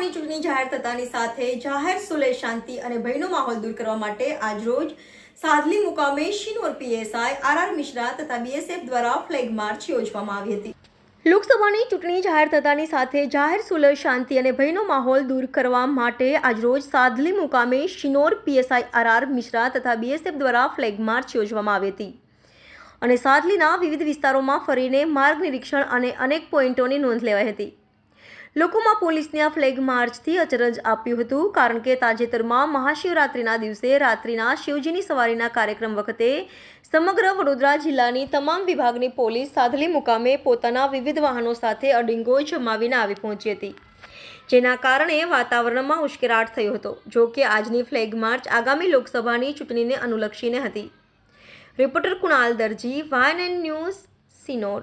લોકસભાની ચૂંટણી જાહેર થતાની સાથે જાહેર સુલેહ શાંતિ અને ભયનો માહોલ દૂર કરવા માટે આજરોજ સાદલી મુકામે Shinor PSI R R Mishra તથા બીએસએફ દ્વારા ફ્લેગ માર્ચ યોજવામાં આવી હતી. લોકસભાની ચૂંટણી જાહેર થતાની સાથે જાહેર સુલભ શાંતિ અને ભયનો માહોલ દૂર કરવા માટે આજરોજ સાદલી મુકામે Shinor PSI R R Mishra તથા બીએસએફ દ્વારા ફ્લેગ માર્ચ યોજવામાં આવી હતી. અને સાદલીના વિવિધ વિસ્તારોમાં ફરીને માર્ગ નિરીક્ષણ અને અનેક પોઈન્ટોની નોંધ લેવાઈ હતી. લોકોમાં પોલીસને આ ફ્લેગ માર્ચથી અચરજ આપ્યું હતું, કારણ કે તાજેતરમાં મહાશિવરાત્રિના દિવસે રાત્રિના શિવજીની સવારીના કાર્યક્રમ વખતે સમગ્ર વડોદરા જિલ્લાની તમામ વિભાગની પોલીસ સાધલી મુકામે પોતાના વિવિધ વાહનો સાથે અડિંગો જમાવીને આવી પહોંચી હતી. જેના કારણે વાતાવરણમાં ઉશ્કેરાટ થયો હતો, જો કે આજની ફ્લેગ માર્ચ આગામી લોકસભાની ચૂંટણીને અનુલક્ષીને હતી. Reporter Kunal Darji, વાયન and news, Sinor.